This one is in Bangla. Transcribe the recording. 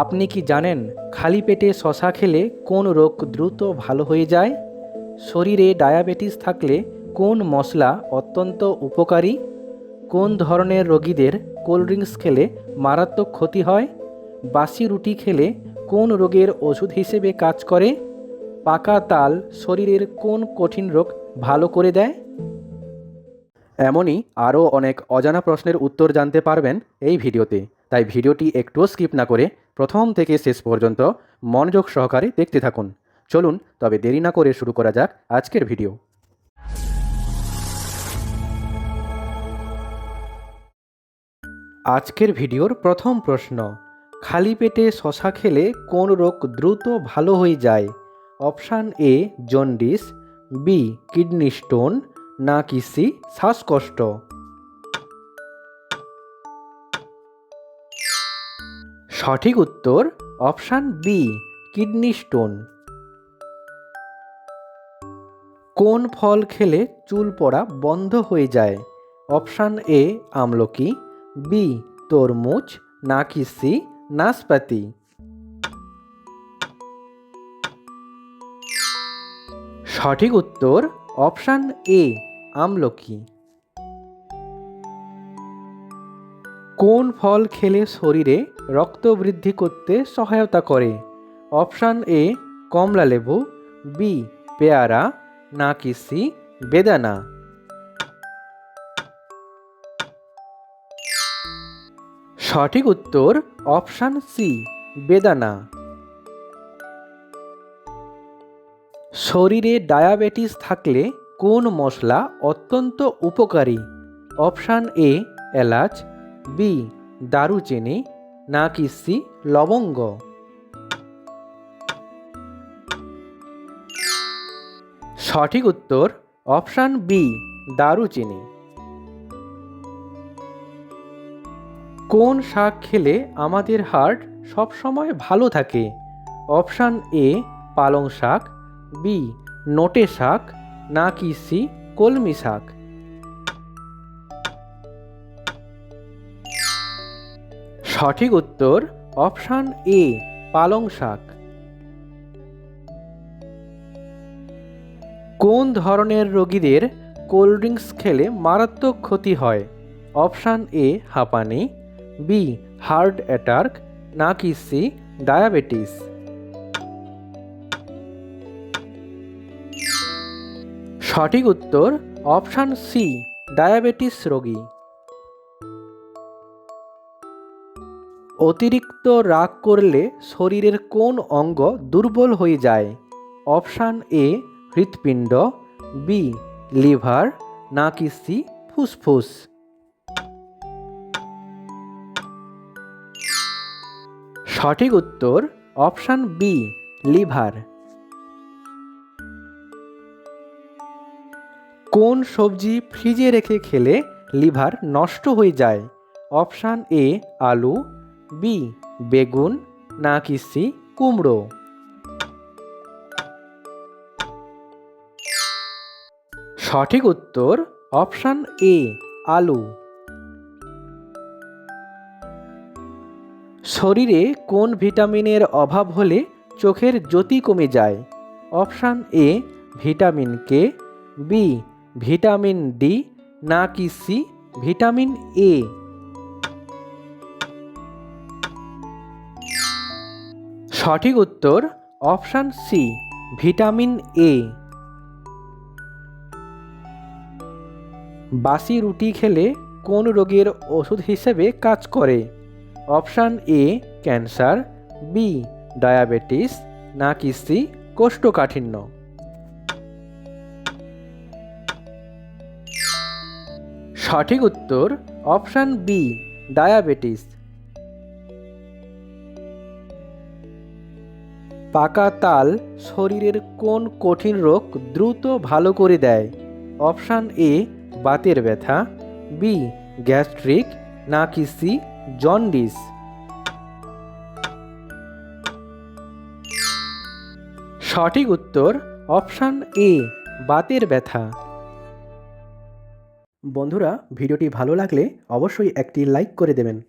আপনি কি জানেন খালি পেটে শশা খেলে কোন রোগ দ্রুত ভালো হয়ে যায়? শরীরে ডায়াবেটিস থাকলে কোন মশলা অত্যন্ত উপকারী? কোন ধরনের রোগীদের কোল্ড ড্রিঙ্কস খেলে মারাত্মক ক্ষতি হয়? বাসি রুটি খেলে কোন রোগের ওষুধ হিসেবে কাজ করে? পাকা তাল শরীরের কোন কঠিন রোগ ভালো করে দেয়? এমনই আরও অনেক অজানা প্রশ্নের উত্তর জানতে পারবেন এই ভিডিওতে। তাই ভিডিওটি একটুও স্কিপ না করে প্রথম থেকে শেষ পর্যন্ত মনোযোগ সহকারে দেখতে থাকুন। চলুন, তবে দেরি না করে শুরু করা যাক আজকের ভিডিও। আজকের ভিডিওর প্রথম প্রশ্ন, খালি পেটে শশা খেলে কোন রোগ দ্রুত ভালো হয়ে যায়? Option A, jaundice, B, kidney stone না কি সি, শ্বাসকষ্ট? সঠিক উত্তর অপশান বি, কিডনি স্টোন। কোন ফল খেলে চুল পড়া বন্ধ হয়ে যায়? অপশান এ, আমলকি, বি, তরমুজ, না কি সি, নাশপাতি। সঠিক উত্তর অপশান এ, আমলকি। কোন ফল খেলে শরীরে রক্ত বৃদ্ধি করতে সহায়তা করে। অপশান এ, কমলা লেবু। বি, পেয়ারা। না কি সি বেদানা। সঠিক উত্তর অপশান সি, বেদানা। শরীরে ডায়াবেটিস থাকলে কোন মশলা অত্যন্ত উপকারী? অপশান এ, এলাচ। বি, দারুচিনি। না কি সি লবঙ্গ। সঠিক উত্তর, অপশান বি দারুচিনি। কোন শাক খেলে আমাদের হার্ট সবসময় ভালো থাকে? অপশান এ পালং শাক বি নোটে শাক, না কি সি কলমি শাক। সঠিক উত্তর অপশান এ, পালং শাক। কোন ধরনের রোগীদের কোল্ড ড্রিঙ্কস খেলে মারাত্মক ক্ষতি হয়? অপশান এ, হাঁপানি, বি, হার্ট অ্যাটাক, নাকি সি, ডায়াবেটিস? সঠিক উত্তর অপশান সি, ডায়াবেটিস রোগী। অতিরিক্ত রাগ করলে শরীরের কোন অঙ্গ দুর্বল হয়ে যায়? অপশান এ, হৃৎপিণ্ড, বি, লিভার না কি সি, ফুসফুস? সঠিক উত্তর, অপশান বি লিভার। কোন সবজি ফ্রিজে রেখে খেলে লিভার নষ্ট হয়ে যায়? অপশান এ, আলু বি, বেগুন, না কি সি কুমড়ো। সঠিক উত্তর অপশান এ, আলু। শরীরে কোন ভিটামিনের অভাব হলে চোখের জ্যোতি কমে যায়? Option A, vitamin K. B, vitamin D, না কি সি ভিটামিন এ। সঠিক উত্তর অপশান সি ভিটামিন এ বাসি রুটি খেলে কোন রোগের ওষুধ হিসেবে কাজ করে? Option A cancer. B diabetes. না কি সি কোষ্ঠকাঠিন্য? সঠিক উত্তর অপশান বি ডায়াবেটিস। পাকা তাল শরীরের কোন কঠিন রোগ দ্রুত ভালো করে দেয়? অপশান এ, বাতের ব্যথা বি গ্যাস্ট্রিক না কি সি জন্ডিস। সঠিক উত্তর অপশান এ, বাতের ব্যথা। বন্ধুরা, ভিডিওটি ভালো লাগলে অবশ্যই একটি লাইক করে দেবেন।